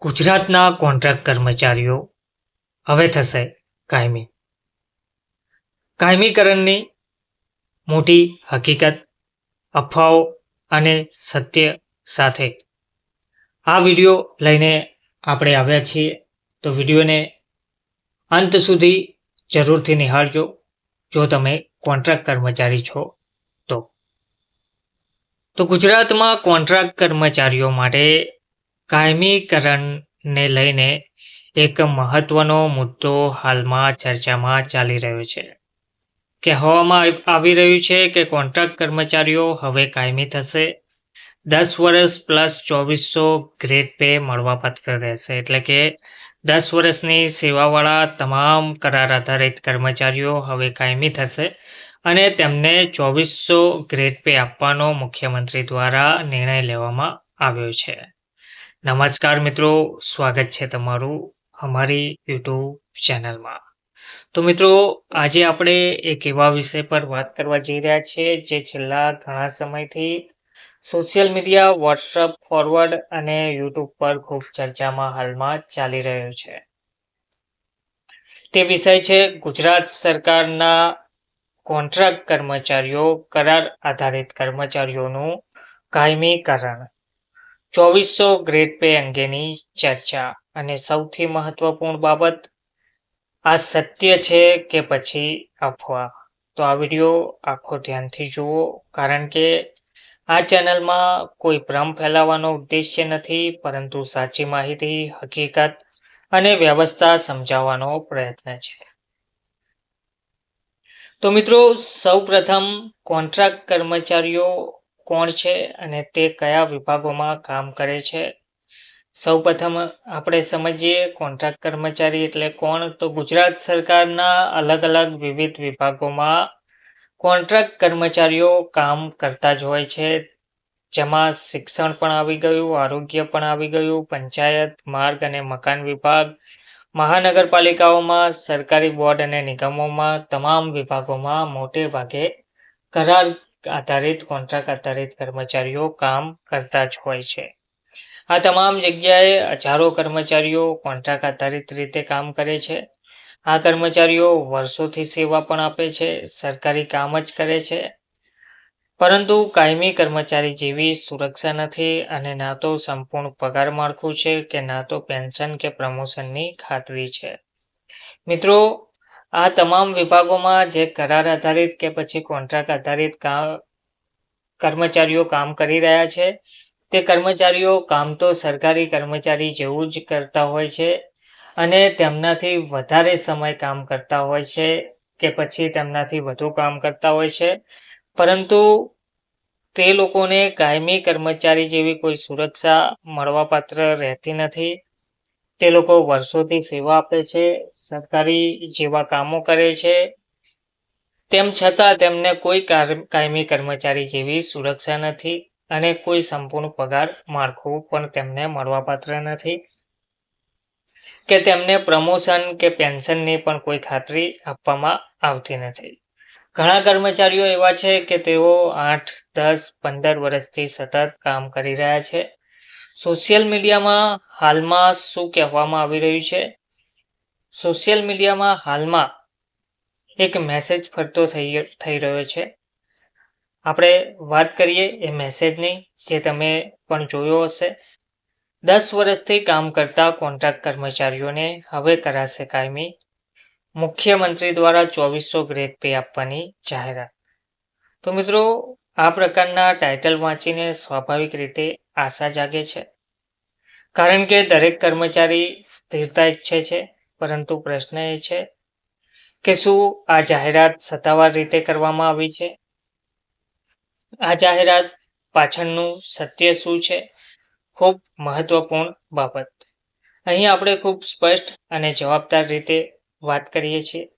ગુજરાતના કોન્ટ્રાક્ટ કર્મચારીઓ. હવે થશે કાયમી. કાયમીકરણની મોટી હકીકત, અફવાઓ અને સત્ય સાથે. આ વીડિયો લઈને આપણે આવ્યા છીએ. તો વિડીયોને અંત સુધી જરૂરથી નિહાળજો. જો તમે કોન્ટ્રાક્ટ કર્મચારી છો, તો. તો ગુજરાતમાં કોન્ટ્રાક્ટ કર્મચારીઓ માટે કાયમીકરણને લઈને એક મહત્વનો મુદ્દો હાલમાં ચર્ચામાં ચાલી રહ્યો છે. કહેવામાં આવી રહ્યું છે કે કોન્ટ્રાક્ટ કર્મચારીઓ હવે કાયમી થશે. દસ વર્ષ પ્લસ ચોવીસો ગ્રેડ પે મળવાપાત્ર રહેશે. એટલે કે દસ વર્ષની સેવાવાળા તમામ કરાર આધારિત કર્મચારીઓ હવે કાયમી થશે અને તેમને ચોવીસો ગ્રેડ પે આપવાનો મુખ્યમંત્રી દ્વારા નિર્ણય લેવામાં આવ્યો છે. નમસ્કાર મિત્રો, સ્વાગત છે તમારું અમારી યુટ્યુબ ચેનલમાં. તો મિત્રો, આજે આપણે એક એવા વિષય પર વાત કરવા જઈ રહ્યા છીએ જે છેલ્લા ઘણા સમયથી સોશિયલ મીડિયા વોટ્સઅપ ફોરવર્ડ અને યુટ્યુબ પર ખૂબ ચર્ચામાં હાલમાં ચાલી રહ્યો છે. તે વિષય છે, ગુજરાત સરકારના કોન્ટ્રાક્ટ કર્મચારીઓ કરાર આધારિત કર્મચારીઓનું કાયમીકરણ. ચોવીસો ગ્રેડ પે અંગેની ચર્ચા. અને સૌથી મહત્વપૂર્ણ બાબત, આ સત્ય છે કે પછી અફવા. તો આ વીડિયો આખો ધ્યાનથી જુઓ, કારણ કે આ ચેનલમાં કોઈ ભ્રમ ફેલાવવાનો ઉદ્દેશ્ય નથી, પરંતુ સાચી માહિતી, હકીકત અને વ્યવસ્થા સમજાવવાનો પ્રયત્ન છે. તો મિત્રો સૌ પ્રથમ કોન્ટ્રાક્ટ કર્મચારીઓ કોણ છે અને તે કયા વિભાગોમાં કામ કરે છે? સૌ પ્રથમ આપણે સમજીએ કોન્ટ્રાક્ટ કર્મચારી એટલે કોણ? તો ગુજરાત સરકારના અલગ અલગ વિવિધ વિભાગોમાં કોન્ટ્રાક્ટ કર્મચારીઓ કામ કરતા જ હોય છે. જેમાં શિક્ષણ પણ આવી ગયું, આરોગ્ય પણ આવી ગયું, પંચાયત, માર્ગ અને મકાન વિભાગ, મહાનગરપાલિકાઓમાં, સરકારી બોર્ડ અને નિગમોમાં, તમામ વિભાગોમાં મોટે ભાગે કરાર આધારિત કોન્ટ્રાક્ટ આધારિત કર્મચારીઓ કામ કરતા જ હોય છે. આ તમામ જગ્યાએ હજારો કર્મચારીઓ કોન્ટ્રાક્ટ આધારિત રીતે કામ કરે છે. આ કર્મચારીઓ વર્ષોથી સેવા પણ આપે છે, સરકારી કામ જ કરે છે. પરંતુ કાયમી કર્મચારી જેવી સુરક્ષા નથી અને ના તો સંપૂર્ણ પગાર માળખું છે કે ના તો પેન્શન કે પ્રમોશનની ખાતરી છે. મિત્રો આ તમામ વિભાગોમાં જે કરાર આધારિત કે પછી કોન્ટ્રાક્ટ આધારિત કર્મચારીઓ કામ કરી રહ્યા છે, તે કર્મચારીઓ કામ તો સરકારી કર્મચારી જેવું જ કરતા હોય છે અને તેમનાથી વધારે સમય કામ કરતા હોય છે કે પછી તેમનાથી વધુ કામ કરતા હોય છે. પરંતુ તે લોકોને કાયમી કર્મચારી જેવી કોઈ સુરક્ષા મળવાપાત્ર રહેતી નથી. તે લોકો વર્ષોથી સેવા આપે છે, સરકારી જેવા કામો કરે છે. તેમ છતાં તેમને કોઈ કાયમી કર્મચારી જેવી સુરક્ષા નથી અને કોઈ સંપૂર્ણ પગાર માળખું પણ તેમને મળવાપાત્ર નથી. કે તેમને પ્રમોશન કે પેન્શનની પણ કોઈ ખાતરી આપવામાં આવતી નથી. ઘણા કર્મચારીઓ એવા છે કે તેઓ આઠ, દસ, પંદર વર્ષથી સતત કામ કરી રહ્યા છે. સોશિયલ મીડિયામાં હાલમાં શું કહેવામાં આવી રહ્યું છે? સોશિયલ મીડિયામાં હાલમાં એક મેસેજ ફરતો થઈ થઈ રહ્યો છે. આપણે વાત કરીએ એ મેસેજની જે તમે પણ જોયો હશે. દસ વર્ષથી કામ કરતા કોન્ટ્રાક્ટ કર્મચારીઓને હવે કરાશે કાયમી. મુખ્યમંત્રી દ્વારા ચોવીસો ગ્રેડ પે આપવાની જાહેરાત. તો મિત્રો, આ પ્રકારના ટાઇટલ વાંચીને સ્વાભાવિક રીતે આશા જાગે છે? કારણ કે દરેક કર્મચારી સ્થિરતા ઈચ્છે છે, પરંતુ પ્રશ્ન એ છે કે શું આ જાહેરાત સત્તાવાર રીતે કરવામાં આવી છે? આ જાહેરાત પાછળનું સત્ય શું છે? ખૂબ મહત્વપૂર્ણ બાબત. અહીં આપણે ખૂબ સ્પષ્ટ અને જવાબદાર રીતે વાત કરીએ છીએ.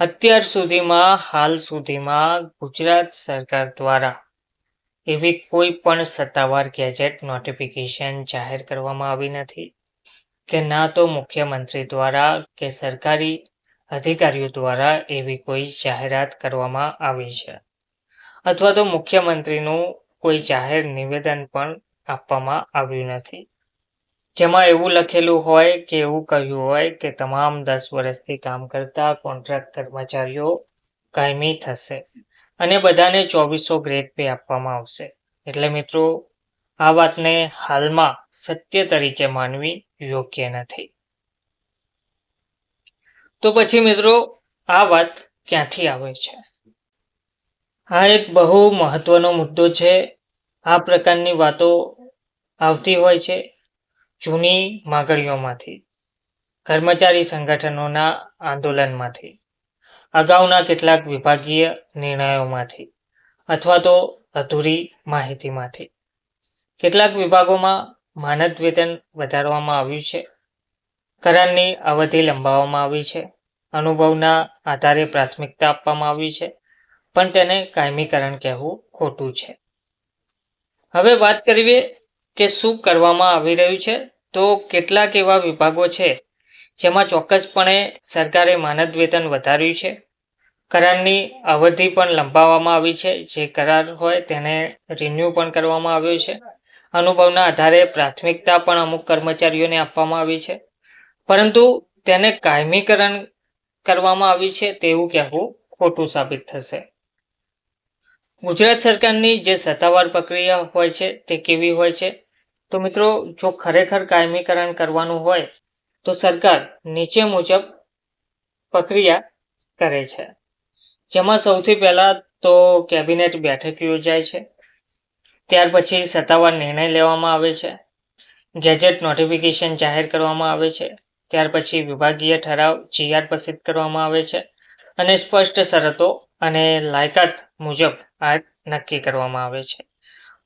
અત્યાર સુધીમાં, હાલ સુધીમાં ગુજરાત સરકાર દ્વારા એવી કોઈ પણ સત્તાવાર ગેજેટ નોટિફિકેશન જાહેર કરવામાં આવી નથી કે ના તો મુખ્યમંત્રી દ્વારા કે સરકારી અધિકારીઓ દ્વારા એવી કોઈ જાહેરાત કરવામાં આવી છે. અથવા તો મુખ્યમંત્રીનું કોઈ જાહેર નિવેદન પણ આપવામાં આવ્યું નથી. જેમાં એવું લખેલું હોય કે એવું કહ્યું હોય કે તમામ દસ વર્ષથી કામ કરતા કોન્ટ્રાક્ટ કર્મચારીઓ કાયમી થશે. અને બધાને ચોવીસો ગ્રેડ પે આપવામાં આવશે. એટલે મિત્રો, આ વાતને હાલમાં સત્ય તરીકે માનવી યોગ્ય નથી. તો પછી મિત્રો, આ વાત ક્યાંથી આવે છે? આ એક બહુ મહત્વનો મુદ્દો છે. આ પ્રકારની વાતો આવતી હોય છે જૂની માગણીઓમાંથી, કર્મચારી સંગઠનોના આંદોલનમાંથી. અગાઉના કેટલાક વિભાગીય નિર્ણયોમાંથી અથવા તો અધૂરી માહિતીમાંથી. કેટલાક વિભાગોમાં માનદ વેતન વધારવામાં આવ્યું છે. કરારની અવધિ લંબાવવામાં આવી છે. અનુભવના આધારે પ્રાથમિકતા આપવામાં આવી છે. પણ તેને કાયમીકરણ કહેવું ખોટું છે. હવે વાત કરીએ કે શું કરવામાં આવી રહ્યું છે. તો કેટલાક એવા વિભાગો છે જેમાં ચોક્કસપણે સરકારે માનદ વેતન વધાર્યું છે. કરારની અવધિ પણ લંબાવવામાં આવી છે. જે કરાર હોય તેને રિન્યૂ પણ કરવામાં આવ્યો છે. અનુભવના આધારે પ્રાથમિકતા પણ અમુક કર્મચારીઓને આપવામાં આવી છે. પરંતુ તેને કાયમીકરણ કરવામાં આવ્યું છે તેવું કહેવું ખોટું સાબિત થશે. ગુજરાત સરકારની જે સત્તાવાર પ્રક્રિયા હોય છે તે કેવી હોય છે? તો મિત્રો, જો ખરેખર કાયમીકરણ કરવાનું હોય તો સરકાર નીચે મુજબ પ્રક્રિયા કરે છે. જેમાં સૌથી પહેલાં તો કેબિનેટ બેઠક યોજાય છે. ત્યાર પછી સત્તાવાર નિર્ણય લેવામાં આવે છે. ગેજેટ નોટિફિકેશન જાહેર કરવામાં આવે છે. ત્યાર પછી વિભાગીય ઠરાવ જીઆર પસંદ કરવામાં આવે છે અને સ્પષ્ટ શરતો અને લાયકાત મુજબ આ નક્કી કરવામાં આવે છે.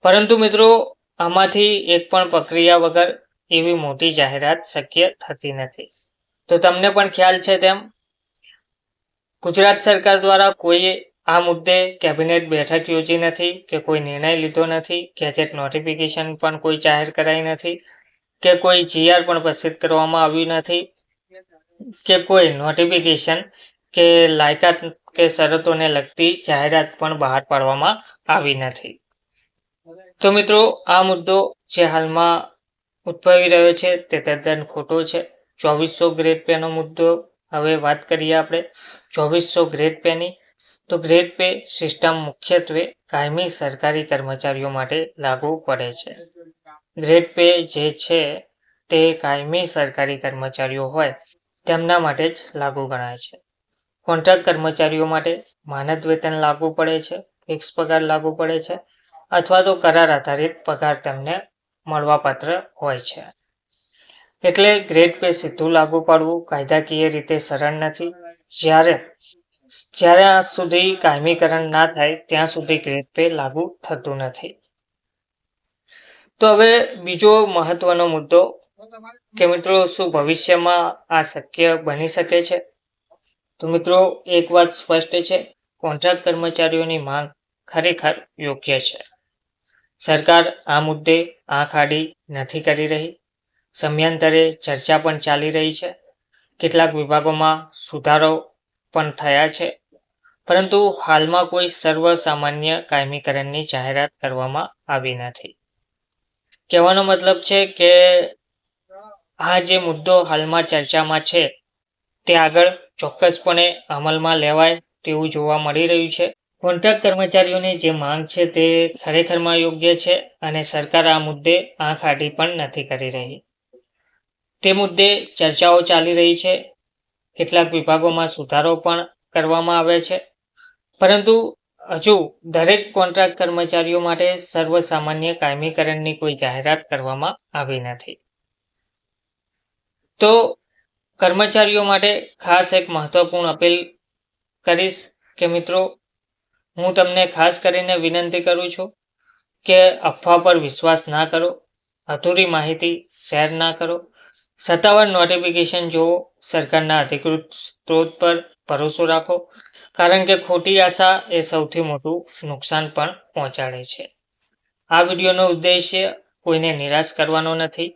પરંતુ મિત્રો, આમાંથી એક પણ પ્રક્રિયા વગર એવી મોટી જાહેરાત શક્ય થતી નથી. તો તમને પણ ખ્યાલ છે તેમ, ગુજરાત સરકાર દ્વારા કોઈએ આ મુદ્દે કેબિનેટ બેઠક યોજી નથી કે કોઈ નિર્ણય લીધો નથી, ગેજેટ નોટિફિકેશન પણ કોઈ જાહેર કરાઈ નથી, કે કોઈ જીઆર પણ પ્રસિદ્ધ કરવામાં આવ્યું નથી, કે કોઈ નોટિફિકેશન કે લાયકાત કે શરતોને લગતી જાહેરાત પણ બહાર પાડવામાં આવી નથી. તો મિત્રો, આ મુદ્દો જે હાલમાં ઉદ્ભવી રહ્યો છે. તે તદ્દન ખોટો છે. ચોવીસો ગ્રેડ પેનો મુદ્દો. હવે વાત કરીએ આપણે ચોવીસો ગ્રેડ પેની. તો ગ્રેડ પે સિસ્ટમ મુખ્યત્વે કાયમી સરકારી કર્મચારીઓ માટે લાગુ પડે છે. ગ્રેડ પે જે છે તે કાયમી સરકારી કર્મચારીઓ હોય તેમના માટે જ લાગુ ગણાય છે. કોન્ટ્રાક્ટ કર્મચારીઓ માટે માનદ વેતન લાગુ પડે છે, ફિક્સ પગાર લાગુ પડે છે અથવા તો કરાર આધારિત પગાર તેમને મળવાપાત્ર હોય છે. એટલે ગ્રેડ પે સીધું લાગુ પાડવું કાયદાકીય રીતે સરળ નથી. જ્યારે જ્યાં સુધી કાયમીકરણ ના થાય, ત્યાં સુધી ગ્રેડ પે લાગુ થતું નથી. તો હવે બીજો મહત્વનો મુદ્દો કે મિત્રો, શું ભવિષ્યમાં આ શક્ય બની શકે છે? તો મિત્રો, એક વાત સ્પષ્ટ છે. કોન્ટ્રાક્ટ કર્મચારીઓની માંગ ખરેખર યોગ્ય છે. સરકાર આ મુદ્દે આંખ આડી નથી કરી રહી. સમયાંતરે ચર્ચા પણ ચાલી રહી છે. કેટલાક વિભાગોમાં સુધારો પણ થયા છે. પરંતુ હાલમાં કોઈ સર્વસામાન્ય કાયમીકરણની જાહેરાત કરવામાં આવી નથી. કહેવાનો મતલબ છે કે આ જે મુદ્દો હાલમાં ચર્ચામાં છે, તે આગળ ચોક્કસપણે અમલમાં લેવાય તેવું જોવા મળી રહ્યું છે. કોન્ટ્રાક્ટ કર્મચારીઓની જે માંગ છે તે ખરેખરમાં યોગ્ય છે અને સરકાર આ મુદ્દે આંખ આડી પણ નથી કરી રહી. તે મુદ્દે ચર્ચાઓ ચાલી રહી છે. કેટલાક વિભાગોમાં સુધારો પણ કરવામાં આવે છે. પરંતુ હજુ દરેક કોન્ટ્રાક્ટ કર્મચારીઓ માટે સર્વસામાન્ય કાયમીકરણની કોઈ જાહેરાત કરવામાં આવી નથી. તો કર્મચારીઓ માટે ખાસ એક મહત્વપૂર્ણ અપીલ કરીશ કે મિત્રો હું તમને ખાસ કરીને વિનંતી કરું છું કે અફવા પર વિશ્વાસ ના કરો, અધૂરી માહિતી શેર ના કરો. સત્તાવાર નોટિફિકેશન જુઓ સરકારના અધિકૃત સ્ત્રોત પર ભરોસો રાખો, કારણ કે ખોટી આશા એ સૌથી મોટું નુકસાન પણ પહોંચાડે છે. આ વિડીયોનો ઉદ્દેશ્ય કોઈને નિરાશ કરવાનો નથી,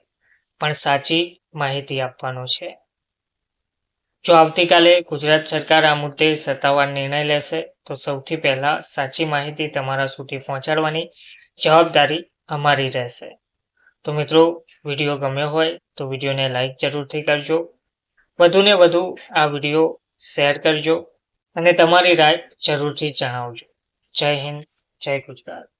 પણ સાચી માહિતી આપવાનો છે. જો આવતીકાલે ગુજરાત સરકાર આ મુદ્દે સત્તાવાર નિર્ણય લેશે, તો સૌથી પહેલા સાચી માહિતી તમારા સુધી પહોંચાડવાની જવાબદારી અમારી રહેશે. તો મિત્રો, વીડિયો ગમ્યો હોય તો વિડીયોને લાઇક જરૂરથી કરજો. વધુને વધુ આ વીડિયો શેર કરજો અને તમારી રાય જરૂરથી જણાવજો. જય હિન્દ, જય ગુજરાત.